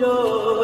Hello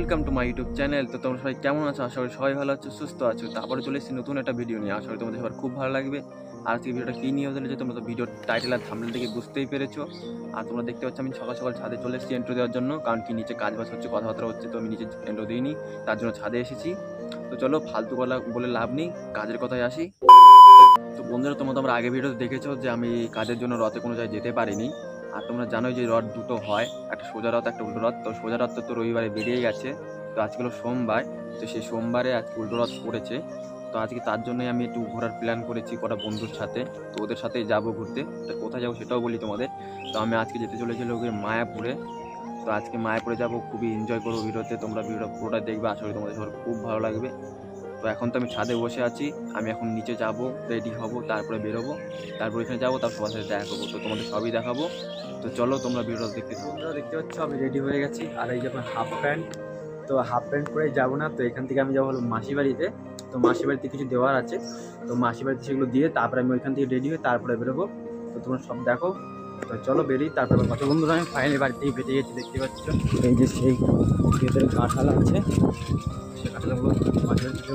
welcome to my YouTube channel তো তোমরা সবাই কেমন আছো? আশা করি সবাই ভালো আছো, সুস্থ আছো। তারপরে চলে এসেছি নতুন একটা ভিডিও নিয়ে। আশা করি তোমাদের সবার খুব ভালো লাগবে। আর আজকে ভিডিওটা কী নিয়ে চলেছে, তোমরা তো ভিডিও টাইটেল আর থামলে থেকে বুঝতেই পেরেছ। আর তোমরা দেখতে পাচ্ছ, আমি সকাল সকাল ছাদে চলে এসেছি এন্ট্রো দেওয়ার জন্য। কারণ কি, নিচে কাজ বাজ হচ্ছে, কথাবার্তা হচ্ছে, তো আমি নিচে এন্ট্রো দিইনি। তার জন্য ছাদে এসেছি। তো চলো, ফালতু গলা বলে লাভ নেই। কাজের কথায় আসি। তো বন্ধুরা, তোমরা তোমরা আগে ভিডিওতে দেখেছ যে আমি কাজের জন্য রথে কোনো জায়গায় যেতে পারিনি। আর তোমরা জানোই যে রথ দুটো হয়, একটা সোজা রথ, একটা উল্টো রথ। তো সোজা রথ তো রবিবারে বেরিয়ে গেছে। তো আজকে হলো সোমবার, তো সেই সোমবারে আজকে উল্টো রথ পড়েছে। তো আজকে তার জন্যই আমি একটু ঘোরার প্ল্যান করেছি কটা বন্ধুর সাথে। তো ওদের সাথেই যাব ঘুরতে। তো কোথায় যাব সেটাও বলি তোমাদের। তো আমি আজকে যেতে চলেছিল ওই মায়াপুরে। তো আজকে মায়াপুরে যাব, খুবই এনজয় করব ভিডিওতে তোমরা ভিডিওটা পুরোটা দেখবে। করি তোমাদের সবার খুব ভালো লাগবে। তো এখন তো আমি ছাদে বসে আছি। আমি এখন নিচে যাব রেডি হব, তারপরে বেরোবো। তারপর এখানে যাব, তারপর সবার সাথে দেখা করব। তো তোমাদের সবই দেখাবো। তো চলো তোমরা ভিডিওটা দেখতে থাকো। তোমরা দেখতে পাচ্ছ, আমি রেডি হয়ে গেছি। আর এই যখন হাফ প্যান্ট তো হাফ প্যান্ট পরে যাব না, তো এখান থেকে আমি যাব হলো মাসি বাড়িতে। তো মাসি বাড়িতে কিছু দেওয়ার আছে। তো মাসি বাড়িতে সেগুলো দিয়ে তারপরে আমি ওইখান থেকে রেডি হয়ে তারপরে বেরোবো। তো তোমরা সব দেখো। তো চলো বেরিয়ে তারপরে কত বন্ধুরা আমি ফাইনালি বাড়ি থেকে বেরিয়ে গেছি, দেখতে পাচ্ছ। এই যে সেই ভেতরে কাঁঠাল আছে সে কাঁঠালগুলো মাসি বাড়িতে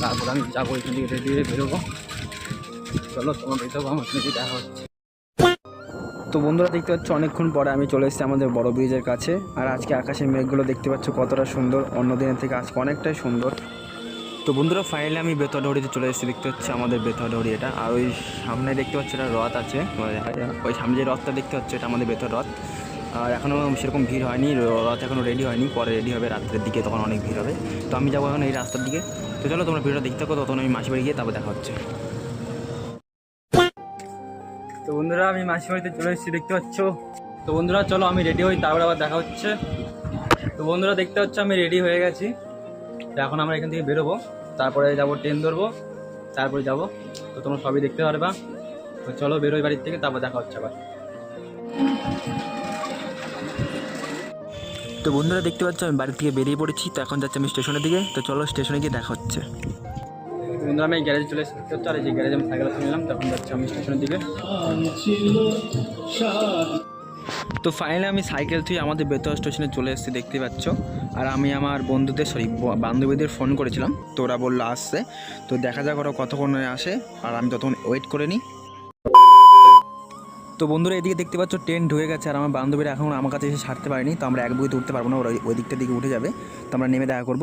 তারপরে আমি যাব, এখান থেকে রেডি হয়ে বেরোবো। চলো, তোমার বাড়িতে আমার দেখা হচ্ছে। তো বন্ধুরা দেখতে পাচ্ছ, অনেকক্ষণ পরে আমি চলে এসেছি আমাদের বড় ব্রিজের কাছে। আর আজকে আকাশের মেঘগুলো দেখতে পাচ্ছ কতটা সুন্দর। অন্য দিনের থেকে আজকে অনেকটাই সুন্দর। তো বন্ধুরা ফাইনালি আমি বেতডহরিতে চলে এসেছি। দেখতে হচ্ছে আমাদের বেতডহরি এটা। আর ওই সামনে দেখতে পাচ্ছ এটা রথ আছে। ওই সামনে যে রথটা দেখতে হচ্ছে এটা আমাদের বেতর রথ। আর এখনও সেরকম ভিড় হয়নি। রথ এখনও রেডি হয়নি। পরে রেডি হবে রাত্রের দিকে, তখন অনেক ভিড় হবে। তো আমি যাব এখন এই রাস্তার দিকে। তো চলো তোমরা ভিডিওটা দেখতে থাকো তখন আমি মাসি বাড়ি গিয়ে তারপর দেখা হচ্ছে। তো বন্ধুরা, আমি মাসি বাড়িতে চলে এসেছি, দেখতে পাচ্ছ? তো বন্ধুরা, চলো আমি রেডি হই, তারপর আবার দেখা হচ্ছে। তো বন্ধুরা, দেখতে হচ্ছে আমি রেডি হয়ে গেছি। তো এখন আমরা এখান থেকে বেরোবো, তারপরে যাব ট্রেন ধরবো, তারপরে যাব। তো তোমরা সবই দেখতে পারবা। তো চলো বেরোই বাড়ির থেকে, তারপর দেখা হচ্ছে আবার। তো বন্ধুরা, দেখতে পাচ্ছ, আমি বাড়ি থেকে বেরিয়ে পড়েছি, তো এখন যাচ্ছি আমি স্টেশনের দিকে। তো চলো স্টেশনে গিয়ে দেখা হচ্ছে। বন্ধুরা আমি গ্যারেজে চলে দেখতে আর এই যে গ্যারেজে আমি সাইকেল নিলাম, তখন যাচ্ছি আমি স্টেশনের দিকে। তো ফাইনালি আমি সাইকেল থেকে আমাদের বেতর স্টেশনে চলে এসেছি, দেখতে পাচ্ছ। আর আমি আমার বন্ধুদের সরি বান্ধবীদের ফোন করেছিলাম। তো ওরা বলল, আসছে। তো দেখা যাক ওরা কতক্ষণে আসে। আর আমি ততক্ষণ ওয়েট করে নিই। তো বন্ধুরা, এদিকে দেখতে পাচ্ছ ট্রেন ঢুকে গেছে আর আমার বান্ধবীরা এখন আমার কাছে এসে ছাড়তে পারেনি, তো আমরা এক বইতে উঠতে পারব না, ওরা ওই দিকটা দিকে উঠে যাবে। তো আমরা নেমে দেখা করব।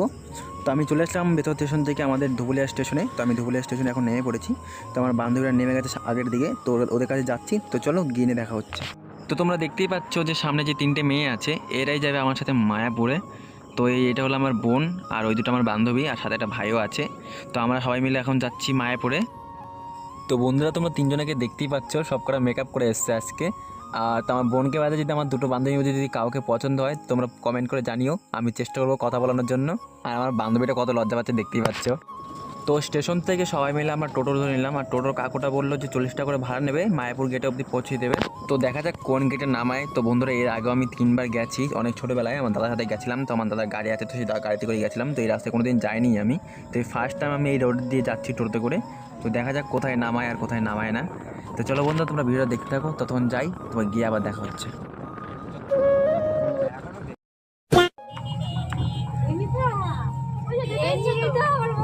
তো আমি চলে আসলাম বেতর স্টেশন থেকে আমাদের ধুবুলিয়া স্টেশনে তো আমি ধুবুলিয়া স্টেশনে এখন নেমে পড়েছি। তো আমার বান্ধবীরা নেমে গেছে আগের দিকে, তো ওদের কাছে যাচ্ছি। তো চলো গিয়ে দেখা হচ্ছে। তো তোমরা দেখতেই পাচ্ছ যে সামনে যে তিনটে মেয়ে আছে, এরাই যাবে আমার সাথে মায়াপুরে। তো এই এটা হলো আমার বোন আর ওই দুটো আমার বান্ধবী আর সাথে একটা ভাইও আছে। তো আমরা সবাই মিলে এখন যাচ্ছি মায়াপুরে। তো বন্ধুরা, তোমরা তিনজনকে দেখতেই পাচ্ছ সব করা মেকআপ করে এসছে আজকে। আর আমার বোনকে বাদে যদি আমার দুটো বান্ধবীর মধ্যে যদি কাউকে পছন্দ হয়, তোমরা কমেন্ট করে জানিও, আমি চেষ্টা করব কথা বলানোর জন্য। আর আমার বান্ধবীটা কত লজ্জা পাচ্ছে দেখতেই পাচ্ছ। তো স্টেশন থেকে সবাই মিলে আমরা টোটো ধরে নিলাম, আর টোটোর কাকুটা বলল যে চল্লিশ টাকা করে ভাড়া নেবে, মায়াপুর গেটে অবধি পৌঁছে দেবে। তো দেখা যাক কোন গেটে নামায়। তো বন্ধুরা, এর আগেও আমি তিনবার গেছি, অনেক ছোটোবেলায়। আমার দাদার সাথে গেছিলাম, তো আমার দাদার গাড়ি আছে, তো সেই গাড়িতে করে গেছিলাম। তো এই রাস্তায় কোনো দিন যাইনি আমি। তো এই ফার্স্ট টাইম আমি এই রোড দিয়ে যাচ্ছি টোটোতে করে। তো দেখা যাক কোথায় নামায় আর কোথায় নামায় না। তো চলো বন্ধু, তোমরা ভিডিও দেখতে থাকো, ততক্ষণ যাই, তোমার গিয়ে আবার দেখা হচ্ছে।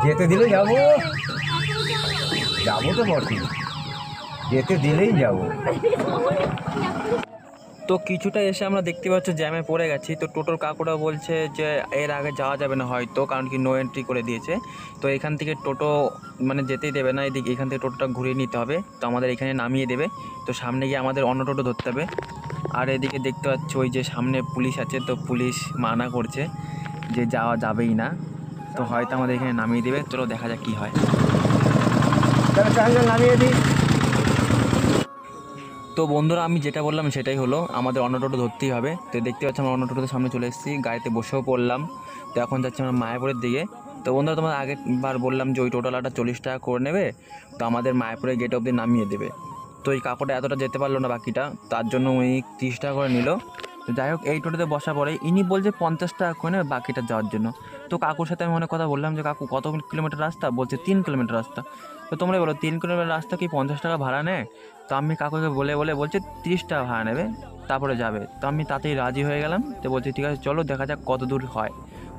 যেতে দিলে যাব। যাব তো বটে যেতে দিলেই যাব। তো কিছুটা এসে আমরা দেখতে পাচ্ছি জ্যামে পড়ে গেছি। তো টোটোর কাকুরা বলছে যে, এর আগে যাওয়া যাবে না হয়তো, কারণ কি নো এন্ট্রি করে দিয়েছে। তো এখান থেকে টোটো মানে যেতেই দেবে না, এদিকে এখান থেকে টোটোটা ঘুরিয়ে নিতে হবে। তো আমাদের এখানে নামিয়ে দেবে। তো সামনে গিয়ে আমাদের অন্য টোটো ধরতে হবে। আর এদিকে দেখতে পাচ্ছ ওই যে সামনে পুলিশ আছে, তো পুলিশ মানা করছে যে যাওয়া যাবেই না। তো হয়তো আমাদের এখানে নামিয়ে দেবে। চলো দেখা যাক কী হয়। নামিয়ে দিই। তো বন্ধুরা, আমি যেটা বললাম সেটাই হলো, আমাদের অন্য টোটো ধরতেই হবে। তো দেখতে পাচ্ছি আমরা অন্য টোটোতে সামনে চলে এসেছি, গাড়িতে বসেও পড়লাম। তো এখন যাচ্ছি আমরা মায়াপুরের দিকে। তো বন্ধুরা তোমার আগের বার বললাম যে ওই টোটালটা চল্লিশ টাকা করে নেবে, তো আমাদের মায়াপুরের গেট অবধি নামিয়ে দেবে। তো এই কাকুটা এতটা যেতে পারল না বাকিটা, তার জন্য উনি তিরিশ টাকা করে নিল। তো যাই হোক, এই টোটোতে বসা পরে ইনি বলছে পঞ্চাশ টাকা করে নেবে বাকিটা যাওয়ার জন্য। তো কাকুর সাথে আমি অনেক কথা বললাম যে, কাকু, কত কিলোমিটার রাস্তা? বলছে, তিন কিলোমিটার রাস্তা। তো তোমরা বলো, তিন কিলোমিটার রাস্তা কি পঞ্চাশ টাকা ভাড়া নেয়? তো আমি কাকুকে বলে বলে বলছে, তিরিশ টাকা ভাড়া নেবে, তারপরে যাবে। তো আমি তাতেই রাজি হয়ে গেলাম, তো বলছি, ঠিক আছে, চলো, দেখা যাক কত দূর হয়।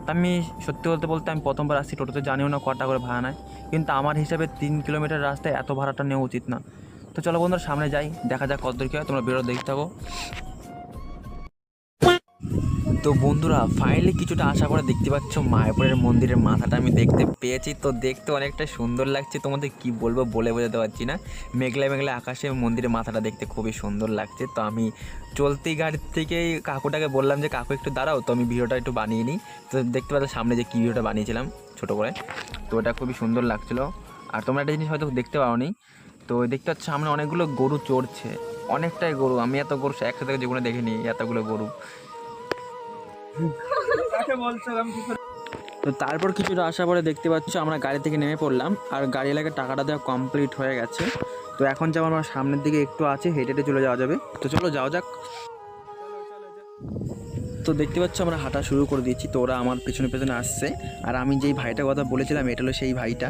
তো আমি সত্যি বলতে বলতে আমি প্রথমবার আসছি, টোটোতে জানিও না কটা করে ভাড়া নেয়। কিন্তু আমার হিসাবে তিন কিলোমিটার রাস্তায় এত ভাড়াটা নেওয়া উচিত না। তো চলো বন্ধুরা, সামনে যাই, দেখা যাক কত দূর কী হয়, তোমরা বেরো দেখতে থাকো। তো বন্ধুরা ফাইনালি কিছুটা আশা করে দেখতে পাচ্ছ মায়াপুরের মন্দিরের মাথাটা আমি দেখতে পেয়েছি। তো দেখতে অনেকটা সুন্দর লাগছে। তোমাদের কি বলব বলে বোঝাতে পারছি না। মেঘলা মেঘলা আকাশে মন্দিরের মাথাটা দেখতে খুবই সুন্দর লাগছে। তো আমি চলতি গাড়ির থেকেই কাকুটাকে বললাম যে, কাকু, একটু দাঁড়াও। তো আমি ভিডিওটা একটু বানিয়ে নিই। তো দেখতে পাচ্ছ সামনে যে কী ভিডিওটা বানিয়েছিলাম ছোটো করে। তো ওটা খুবই সুন্দর লাগছিল। আর তোমরা একটা জিনিস হয়তো দেখতে পাওনি। তো দেখতে পাচ্ছ সামনে অনেকগুলো গরু চড়ছে। অনেকটাই গরু। আমি এত গরু একসাথে জীবনে দেখিনি, এতগুলো গরু। তো তারপর কিছুটা আসার পরে দেখতে পাচ্ছ আমরা গাড়ি থেকে নেমে পড়লাম, আর গাড়ি এলাকায় টাকাটা দেওয়া কমপ্লিট হয়ে গেছে। তো এখন যেমন আমার সামনের দিকে একটু আছে, হেঁটে হেঁটে চলে যাওয়া যাবে। তো চলো যাওয়া যাক। তো দেখতে পাচ্ছ আমরা হাঁটা শুরু করে দিয়েছি, তো ওরা আমার পেছনে পেছনে আসছে। আর আমি যেই ভাইটার কথা বলেছিলাম, এটা হলো সেই ভাইটা।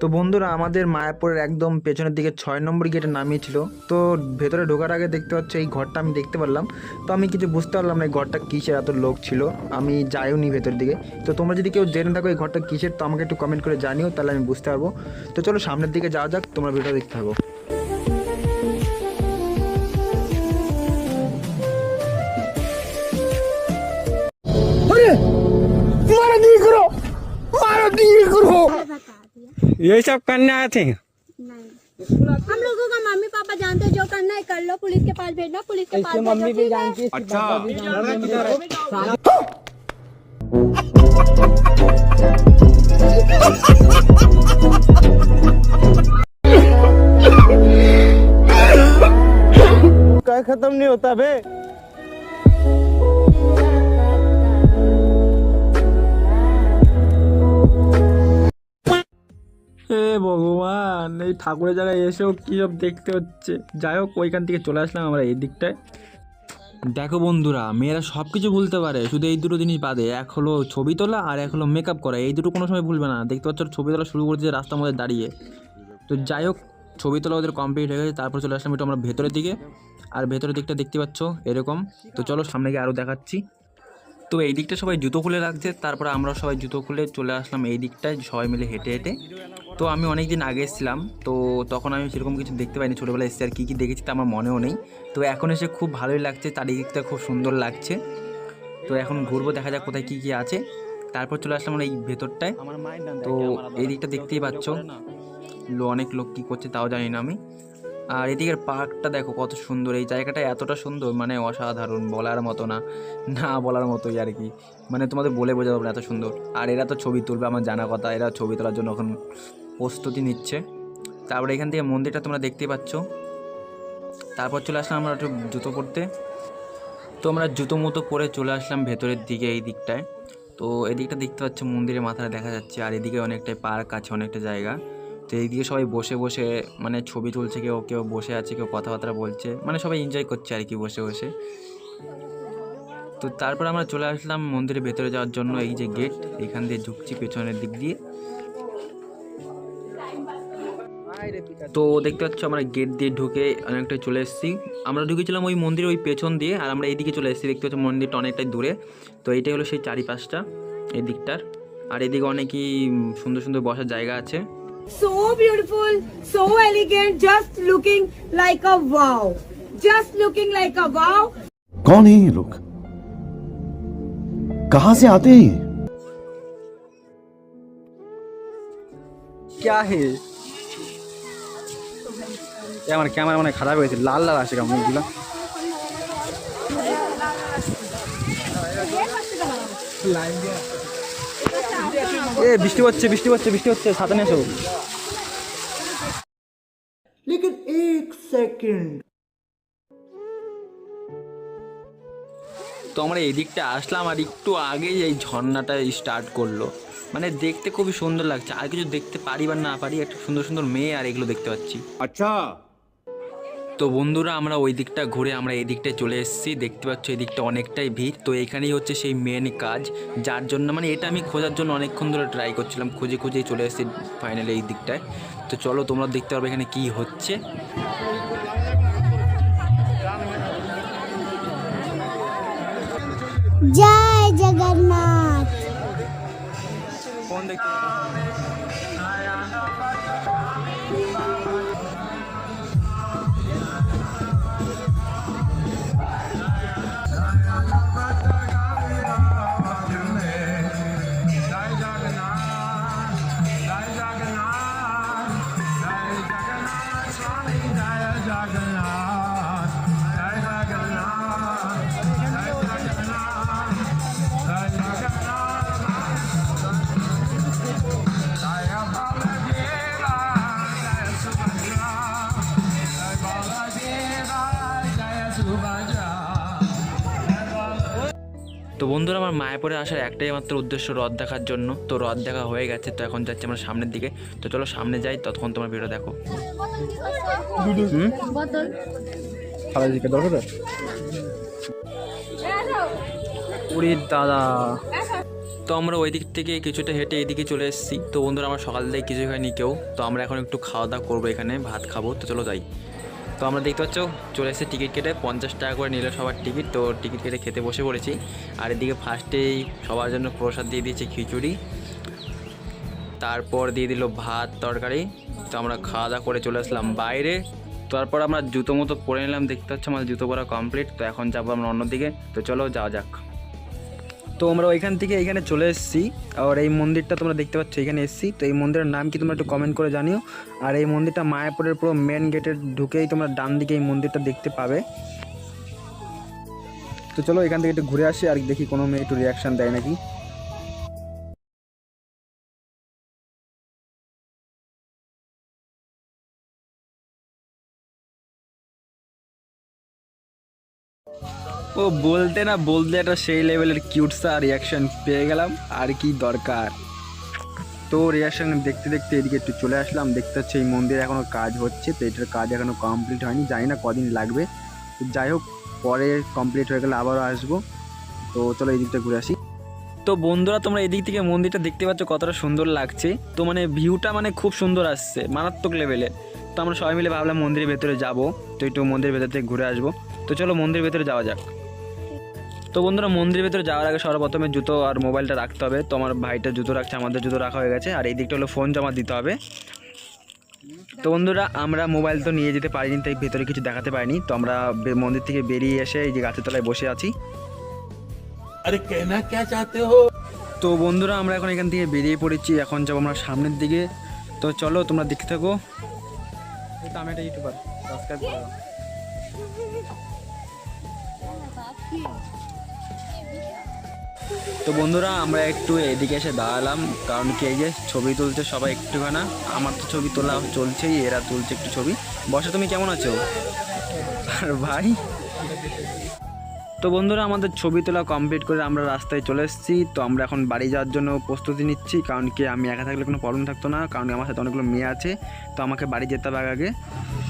তো বন্ধুরা, আমাদের মায়াপুরের একদম পেছনের দিকে ছয় নম্বর গেটে নামিয়েছিল তো ভেতরে ঢোকার আগে দেখতে পাচ্ছ, এই ঘরটা আমি দেখতে পারলাম। তো আমি কিছু বুঝতে পারলাম না, এই ঘরটা কিসের এত লোক ছিল। আমি যাইও নি ভেতর দিকে। তো তোমরা যদি কেউ জেনে থাকো এই ঘরটা কিসের, তো আমাকে একটু কমেন্ট করে জানিও, তাহলে আমি বুঝতে পারব। তো চলো সামনের দিকে যাওয়া যাক, তোমরা ভিডিও দেখতে থাকো। यही सब करने आए थे? हम लोगों का मम्मी पापा जानते हैं जो करना है कर लो पुलिस के पास भेजना पुलिस के पास मम्मी भी जानती क्या खत्म नहीं होता बे? হে ভগবান, এই ঠাকুরের জায়গায় এসেও কী সব দেখতে হচ্ছে? যাই হোক, ওইখান থেকে চলে আসলাম আমরা এই দিকটায়। দেখো বন্ধুরা, মেয়েরা সব কিছু ভুলতে পারে, শুধু এই দুটো জিনিস বাদে, এক হলো ছবি তোলা আর এক হলো মেকআপ করা, এই দুটো কোনো সময় ভুলবে না। দেখতে পাচ্ছ, ছবি তোলা শুরু করেছে রাস্তার মধ্যে দাঁড়িয়ে। তো যাই হোক, ছবি তোলা ওদের কমপ্লিট হয়ে গেছে, তারপর চলে আসলাম একটু আমরা ভেতরের দিকে। আর ভেতরের দিকটা দেখতে পাচ্ছ, এরকম। তো চলো সামনে গিয়ে আরও দেখাচ্ছি। তো এই দিকটা সবাই জুতো খুলে রাখছে তারপর আমরা সবাই জুতো খুলে চলে আসলাম এই দিকটায় সবাই মিলে হেঁটে হেঁটে। তো আমি অনেক দিন আগে এসেছিলাম তো তখন আমি সেরকম কিছু দেখতে পাইনি ছোটোবেলায় এসেছি আর কী কী দেখেছি তা আমার মনেও নেই। তো এখন এসে খুব ভালোই লাগছে চারিদিকটা খুব সুন্দর লাগছে। তো এখন ঘুরবো দেখা যাক কোথায় কী কী আছে। তারপর চলে আসলাম আমরা এই ভেতরটায়। তো এই দিকটা দেখতেই পাচ্ছ। অনেক লোক কী করছে তাও জানি না আমি। আর এদিকের পার্কটা দেখো কত সুন্দর, এই জায়গাটা এতটা সুন্দর মানে অসাধারণ বলার মতো না না বলার মতোই আর কি। মানে তোমাদের বলে বোঝা যাবে না এত সুন্দর। আর এরা তো ছবি তুলবে, আমার জানা কথা, এরা ছবি তোলার জন্য এখন প্রস্তুতি নিচ্ছে। তারপরে এখান থেকে মন্দিরটা তোমরা দেখতে পাচ্ছ। তারপর চলে আসলাম আমরা একটু জুতো পরতে। তো আমরা জুতো মতো পরে চলে আসলাম ভেতরের দিকে এই দিকটায়। তো এদিকটা দেখতে পাচ্ছ, মন্দিরের মাথাটা দেখা যাচ্ছে, আর এদিকে অনেকটাই পার্ক আছে, অনেকটা জায়গা। তো এইদিকে সবাই বসে বসে মানে ছবি তুলছে, কেউ কেউ বসে আছে, কেউ কথাবার্তা বলছে মানে সবাই এনজয় করছে আর কি বসে বসে। তো তারপর আমরা চলে আসলাম মন্দিরের ভেতরে যাওয়ার জন্য, এই যে গেট এখান দিয়ে ঢুকছি পেছনের দিক দিয়ে। তো দেখতে পাচ্ছ আমরা গেট দিয়ে ঢুকে অনেকটাই চলে এসেছি। আমরা ঢুকেছিলাম ওই মন্দির ওই পেছন দিয়ে, আর আমরা এইদিকে চলে এসেছি, দেখতে পাচ্ছ মন্দিরটা অনেকটাই দূরে। তো এইটাই হলো সেই চারিপাশটা, এই দিকটার। আর এদিকে অনেকই সুন্দর সুন্দর বসার জায়গা আছে। so beautiful, so elegant, just looking like a wow. Just looking like a wow. कौन है ये लोग कहां से आते हैं ये क्या है এ আমার ক্যামেরা মানে খারাপ হয়েছে লাল লাল আসে কেমন মুখগুলো এ বৃষ্টি হচ্ছে বৃষ্টি হচ্ছে বৃষ্টি হচ্ছে সাথে নিয়ে এসো। লেকিন এক সেকেন্ড। তো আমরা এদিকটা আসলাম আর একটু আগেই এই ঝর্ণাটা স্টার্ট করল। মানে দেখতে খুবই সুন্দর লাগছে। আর কিছু দেখতে পারি বা না পারি একটা সুন্দর সুন্দর মেয়ে আর এগুলো দেখতে পাচ্ছি। আচ্ছা। তো বন্ধুরা আমরা ওই দিকটা ঘুরে আমরা এই দিকটায় চলে এসেছি। দেখতে পাচ্ছ এই দিকটা অনেকটাই ভিড়। তো এখানেই হচ্ছে সেই মেন কাজ। যার জন্য মানে এটা আমি খোঁজার জন্য অনেকক্ষণ ধরে ট্রাই করছিলাম। খুঁজে খুঁজেই চলে এসেছি ফাইনালি এই দিকটায়। তো চলো তোমরা দেখতে পারবে এখানে কি হচ্ছে। জয় জগন্নাথ। কোন দেখতে বন্ধুরা, আমার মায়াপুরে আসার একটাই মাত্র উদ্দেশ্য হ্রদ দেখার জন্য। তো হ্রদ দেখা হয়ে গেছে, তো এখন যাচ্ছি আমরা সামনের দিকে। তো চলো সামনে যাই, ততক্ষণ তোমার ভিডিও দেখো। উড়ি দাদা। তো আমরা ওই দিক থেকে কিছুটা হেঁটে এদিকে চলে এসেছি। তো বন্ধুরা, আমার সকাল থেকে কিছু হয়নি কেউ। তো আমরা এখন একটু খাওয়া দাওয়া করব এখানে, ভাত খাব। তো চলো যাই। তো আমরা দেখতে পাচ্ছ, চলে এসেছি টিকিট কেটে, পঞ্চাশ টাকা করে নিল সবার টিকিট। তো টিকিট কেটে খেতে বসে পড়েছি। আর এদিকে ফার্স্টেই সবার জন্য প্রসাদ দিয়ে দিয়েছে খিচুড়ি। তারপর দিয়ে দিল ভাত, তরকারি। তো আমরা খাওয়া দাওয়া করে চলে আসলাম বাইরে। তারপর আমরা জুতো মতো পরে নিলাম, দেখতে পাচ্ছ আমার জুতো পরা কমপ্লিট তো এখন যাব আমরা অন্যদিকে। তো চলো যাওয়া যাক। তো আমরা ওইখান থেকে এখানে চলে এসেছি। আর এই মন্দিরটা তোমরা দেখতে পাচ্ছ, এখানে এসেছি। তো এই মন্দিরের নাম কি তোমরা একটু কমেন্ট করে জানিও। আর এই মন্দিরটা মায়াপুরের পুরো মেন গেটের ঢুকেই তোমরা ডান দিকে এই মন্দিরটা দেখতে পাবে। তো চলো এখান থেকে একটু ঘুরে আসি, আর দেখি কোনো মেয়ে একটু রিয়াকশান দেয় নাকি। ও, বলতে না, বলতে একটা সেই লেভেলের কিউটসা রিয়াকশন পেয়ে গেলাম। আর কি দরকার? তো রিয়াকশন দেখতে দেখতে এদিকে একটু চলে আসলাম, দেখতে হচ্ছে এই মন্দিরে এখনও কাজ হচ্ছে, তো এটার কাজ এখনও কমপ্লিট হয়নি, জানি না কদিন লাগবে। যাই হোক, পরে কমপ্লিট হয়ে গেলে আবারও আসব। তো চলো এই দিকটা ঘুরে আসি। তো বন্ধুরা, তোমরা এদিক থেকে মন্দিরটা দেখতে পাচ্ছ কতটা সুন্দর লাগছে। তো মানে ভিউটা মানে খুব সুন্দর আসছে, মারাত্মক লেভেলে তো আমরা সবাই মিলে ভাবলাম মন্দিরের ভেতরে যাব, তো একটু মন্দিরের ভেতর থেকে ঘুরে আসব। তো চলো মন্দির ভেতরে যাওয়া যাক। তো বন্ধুরা মন্দির ভেতরে যাওয়ার আগে সর্বপ্রথমে জুতো আর মোবাইলটা রাখতে হবে। তো আমার ভাইটা জুতো রাখছে আমাদের জুতো রাখা হয়ে গেছে। আর এই দিকটা হলো ফোন জমা দিতে হবে। তো বন্ধুরা আমরা মোবাইল তো নিয়ে যেতে পারিনি তাই ভেতরে কিছু দেখাতে পারিনি। তো আমরা মন্দির থেকে বেরিয়ে এসে এই যে গাছের তলায় বসে আছি। আরে কেনা কে চাতে হো? তো বন্ধুরা আমরা এখন এখান থেকে বেরিয়ে পড়েছি। এখন যাব আমরা সামনের দিকে। তো চলো তোমরা দেখতে থাকো। আমি একটা ইউটিউবার সাবস্ক্রাইব করো তো বন্ধুরা, আমরা একটু এদিকে এসে দাঁড়ালাম, কারণ কি যে ছবি তুলছে সবাই একটুখানা। আমার তো ছবি তোলা চলছেই, এরা তুলছে একটু ছবি। বসে, তুমি কেমন আছো? আর ভাই? তো বন্ধুরা, আমাদের ছবি তোলা কমপ্লিট করে আমরা রাস্তায় চলে এসেছি। তো আমরা এখন বাড়ি যাওয়ার জন্য প্রস্তুতি নিচ্ছি, কারণ কি আমি একা থাকলে কোনো প্রবলেম থাকতো না, কারণ আমার সাথে অনেকগুলো মেয়ে আছে, তো আমাকে বাড়ি যেতে হবে আগে।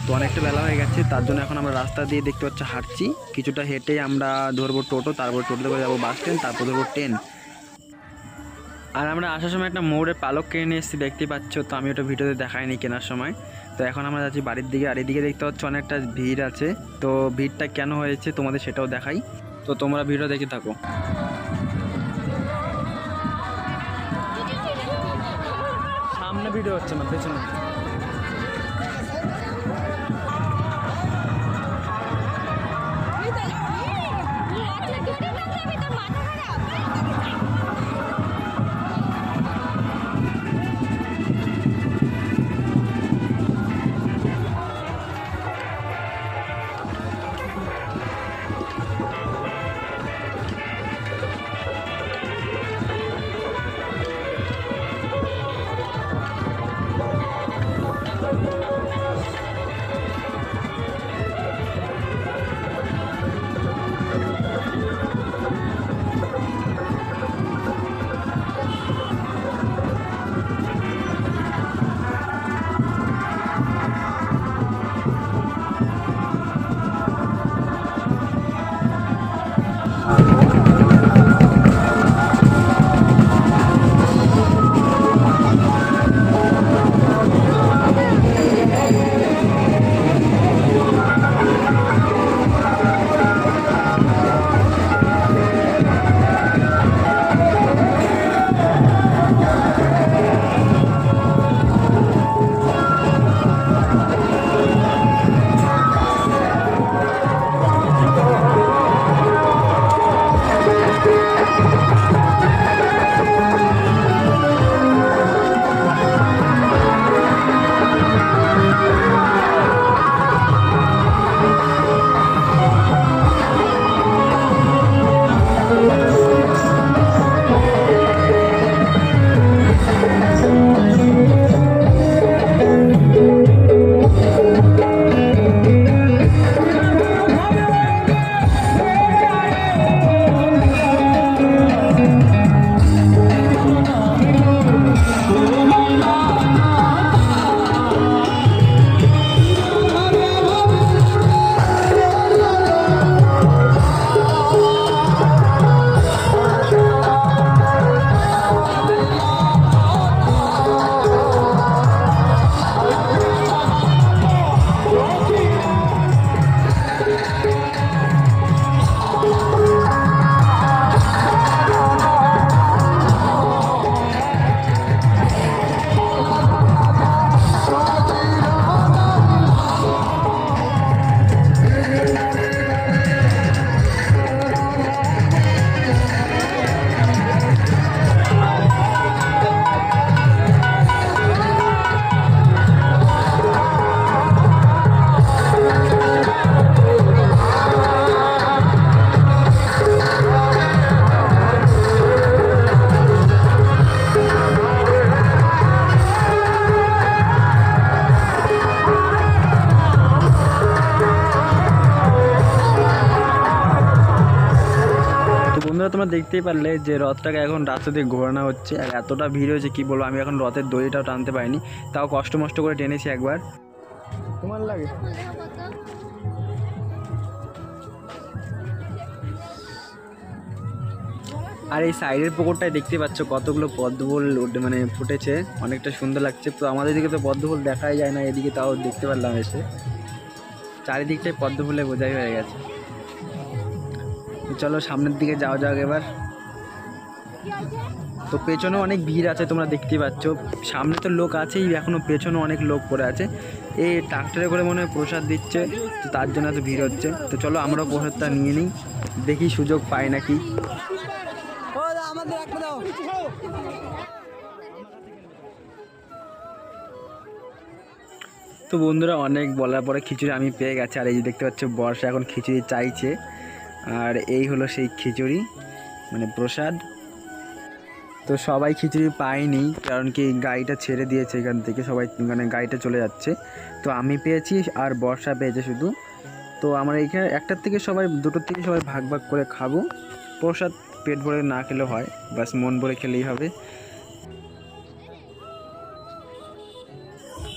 তো অনেকটা বেলা হয়ে গেছে, তার জন্য এখন আমরা রাস্তা দিয়ে দেখতে পাচ্ছি হাঁটছি। কিছুটা হেঁটে আমরা ধরবো টোটো, তারপর টোটোতে করে যাব বাস স্ট্যান্ড তারপর ধরবো ট্রেন আর আমরা আসার সময় একটা মোড়ে পালক কিনে নিয়ে এসেছি, দেখতে পাচ্ছ। তো আমি ওটা ভিডিওতে দেখাইনি কেনার সময়। তো এখন আমরা যাচ্ছি বাড়ির দিকে। আর এদিকে দেখতে পাচ্ছ অনেকটা ভিড় আছে। তো ভিড়টা কেন হয়েছে তোমাদের সেটাও দেখাই। তো তোমরা ভিড়ও দেখে থাকো। সামনে ভিডিও হচ্ছে না, পেছনে। দেখতেই পারলে যে রথটাকে এখন রাস্তা দিয়ে ঘোরানো হচ্ছে আর এতটা ভিড় হয়েছে, কি বলব? আমি এখন রথের দড়িটাও টানতে পারিনি। তাও কষ্ট মষ্ট করে টেনেছি একবার। তোমার লাগে? আর এই সাইডের পুকুরটায় দেখতে পাচ্ছ কতগুলো পদ্মফুল মানে ফুটেছে, অনেকটা সুন্দর লাগছে। তো আমাদের দিকে তো পদ্মফুল দেখাই যায় না, এদিকে তাও দেখতে পারলাম এসে। চারিদিকটাই পদ্মফুলে বোঝাই হয়ে গেছে। চলো সামনের দিকে যাওয়া যাক এবার। তো পেছনে অনেক ভিড় আছে তোমরা দেখতেই পাচ্ছ। সামনে তো লোক আছেই, এখনও পেছনে অনেক লোক পড়ে আছে। এই ট্রাক্টরে করে মনে হয় প্রসাদ দিচ্ছে, তো তার জন্য এত ভিড় হচ্ছে। তো চলো আমরাও প্রসাদটা নিয়ে নিই, দেখি সুযোগ পাই নাকি। তো বন্ধুরা, অনেক বলার পরে খিচুড়ি আমি পেয়ে গেছি, আর এই যে দেখতে পাচ্ছ বর্ষা এখন খিচুড়ি চাইছে। আর এই হলো সেই খিচুড়ি মানে প্রসাদ। তো সবাই খিচুড়ি পায়নি, কারণ কি গাড়িটা ছেড়ে দিয়েছে এখান থেকে, সবাই মানে গাড়িটা চলে যাচ্ছে। তো আমি পেয়েছি আর বর্ষা পেয়েছে শুধু। তো আমার এইখানে একটার থেকে সবাই, দুটোর থেকে সবাই ভাগ ভাগ করে খাব। প্রসাদ পেট ভরে না খেলে হয় বাস মন ভরে খেলেই হবে।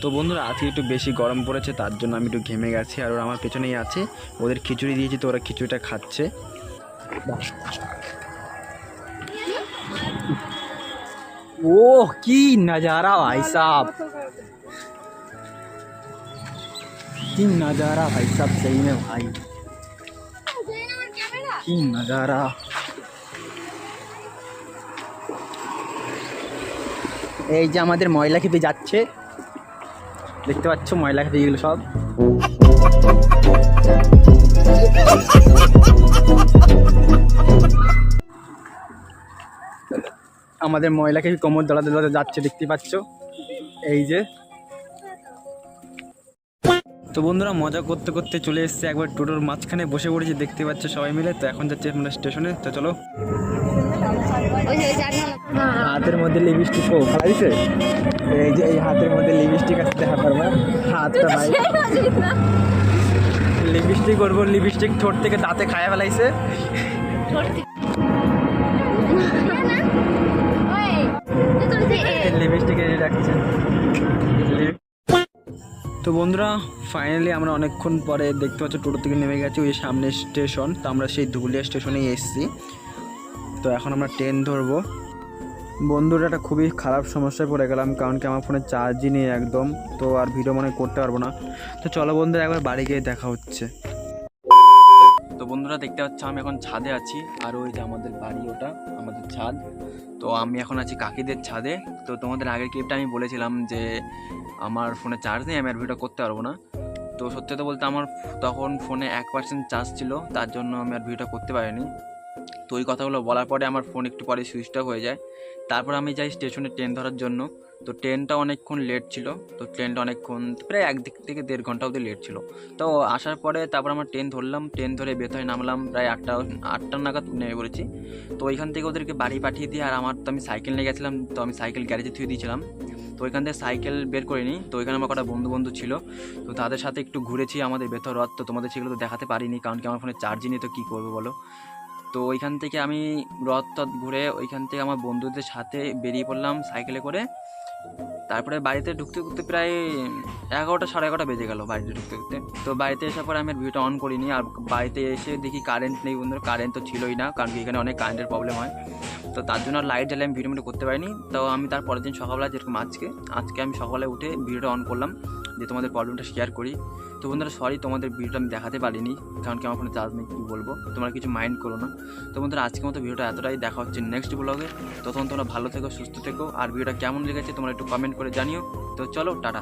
তো বন্ধুরা, আজকে একটু বেশি গরম পড়েছে, তার জন্য আমি একটু ঘেমে গেছি, আর ওরা আমার পেছনেই আছে, ওদের খিচুড়ি দিয়েছি তো ওরা খিচুড়িটা খাচ্ছে। ও কি নজারা ভাই সাহ কি নজারা ভাই সাহ সেই মে ভাই। কি নজারা। এই যে আমাদের ময়লা খেতে যাচ্ছে। দেখতে পাচ্ছ ময়লা খেতে এগুলো সব? আমাদের ময়লাকে কোমর দলাতে দলাতে যাচ্ছে, দেখতে পাচ্ছ? এই যে। তো বন্ধুরা, মজা করতে করতে চলে এসেছে একবার টোটোর মাঝখানে, বসে পড়েছি, দেখতে পাচ্ছ সবাই মিলে। তো এখন যাচ্ছে আমরা স্টেশনে, তো চলো। হাতের মধ্যে লিপস্টিক ও। ফেলা দিছে এই যে এই হাতের মধ্যে লিপস্টিক আছে দেখা পারবা হাতটা ভাই। লিপস্টিক করব লিপস্টিক ঠোঁট থেকে দাঁতে খায়া ফেলাইছে। লিপস্টিকে রাখছে। তো বন্ধুরা ফাইনালি আমরা অনেকক্ষণ পরে দেখতে পাচ্ছি টোটো থেকে নেমে গেছি ওই সামনে স্টেশন। তো আমরা সেই ধুলিয়া স্টেশনেই এসেছি। তো এখন আমরা ট্রেন ধরবো। বন্ধুরা একটা খুবই খারাপ সমস্যায় পড়ে গেলাম, কারণ কি আমার ফোনে চার্জই নেই একদম, তো আর ভিডিও মনে করতে পারব না। তো চলো বন্ধুরা, একবার বাড়ি গিয়ে দেখা হচ্ছে। তো বন্ধুরা, দেখতে পাচ্ছ আমি এখন ছাদে আছি, আর ওই যে আমাদের বাড়ি ওটা, আমাদের ছাদ। তো আমি এখন আছি কাকিদের ছাদে। তো তোমাদের আগের ক্লিপটা আমি বলেছিলাম যে, আমার ফোনে চার্জ নেই, আমি আর ভিডিও করতে পারব না। তো সত্যি কথা বলতে, আমার তখন ফোনে এক পার্সেন্ট চার্জ ছিল, তার জন্য আমি আর ভিডিও করতে পারিনি। তো ওই কথাগুলো বলার পরে আমার ফোন একটু পরে সুইচ অফ হয়ে যায়। তারপর আমি যাই স্টেশনে ট্রেন ধরার জন্য। তো ট্রেনটা অনেকক্ষণ লেট ছিল। তো ট্রেনটা অনেকক্ষণ, প্রায় এক দিক থেকে দেড় ঘণ্টা অবধি লেট ছিল। তো আসার পরে তারপর আমরা ট্রেন ধরলাম। ট্রেন ধরে বেতনে নামলাম। প্রায় আটটা আটটা নাগাদ নেমে পড়েছি। তো ওইখান থেকে ওদেরকে বাড়ি পাঠিয়ে দিয়ে আর আমার তো আমি সাইকেল নিয়ে গেছিলাম। তো আমি সাইকেল গ্যারেজে থুয়ে দিয়েছিলাম। তো ওইখান থেকে সাইকেল বের করিনি। তো ওইখানে আমার কটা বন্ধু বন্ধু ছিল। তো তাদের সাথে একটু ঘুরেছি আমাদের বেতর রথ। তো তোমাদের সেগুলো তো দেখাতে পারিনি। কারণ কি আমার ফোনে চার্জই নেই, তো কী করব বলো? তো ওইখান থেকে আমি রথ টথ ঘুরে ওইখান থেকে আমার বন্ধুদের সাথে বেরিয়ে পড়লাম সাইকেলে করে। তারপরে বাড়িতে ঢুকতে ঢুকতে প্রায় এগারোটা সাড়ে এগারোটা বেজে গেল বাড়িতে ঢুকতে ঢুকতে। তো বাড়িতে আসার পরে আমি ভিডিওটা অন করিনি। আর বাড়িতে এসে দেখি কারেন্ট নেই বন্ধুরা কারেন্ট তো ছিলই না, কারণ এখানে অনেক কারেন্টের প্রবলেম হয়। তো তার জন্য আর লাইট জ্বালিয়ে আমি ভিডিও করতে পারিনি। তো আমি তার পরের দিন সকালবেলা, যেরকম আজকে আজকে আমি সকালে উঠে ভিডিওটা অন করলাম। যে তোমাদের প্রবলেমটা শেয়ার করি। তো বন্ধুরা সরি তোমাদের ভিডিওটা আমি দেখাতে পারিনি, কারণ কি আমার ফোনে চার্জ নেই, কী বলব? তোমরা কিছু মাইন্ড করো না। তো বন্ধুরা, আজকের মতো ভিডিওটা এতটাই। দেখা হচ্ছে নেক্সট ব্লগে তখন তোমরা ভালো থেকো, সুস্থ থেকো। আর ভিডিওটা কেমন লেগেছে তোমরা একটু কমেন্ট করে জানিও। তো চলো, টাটা।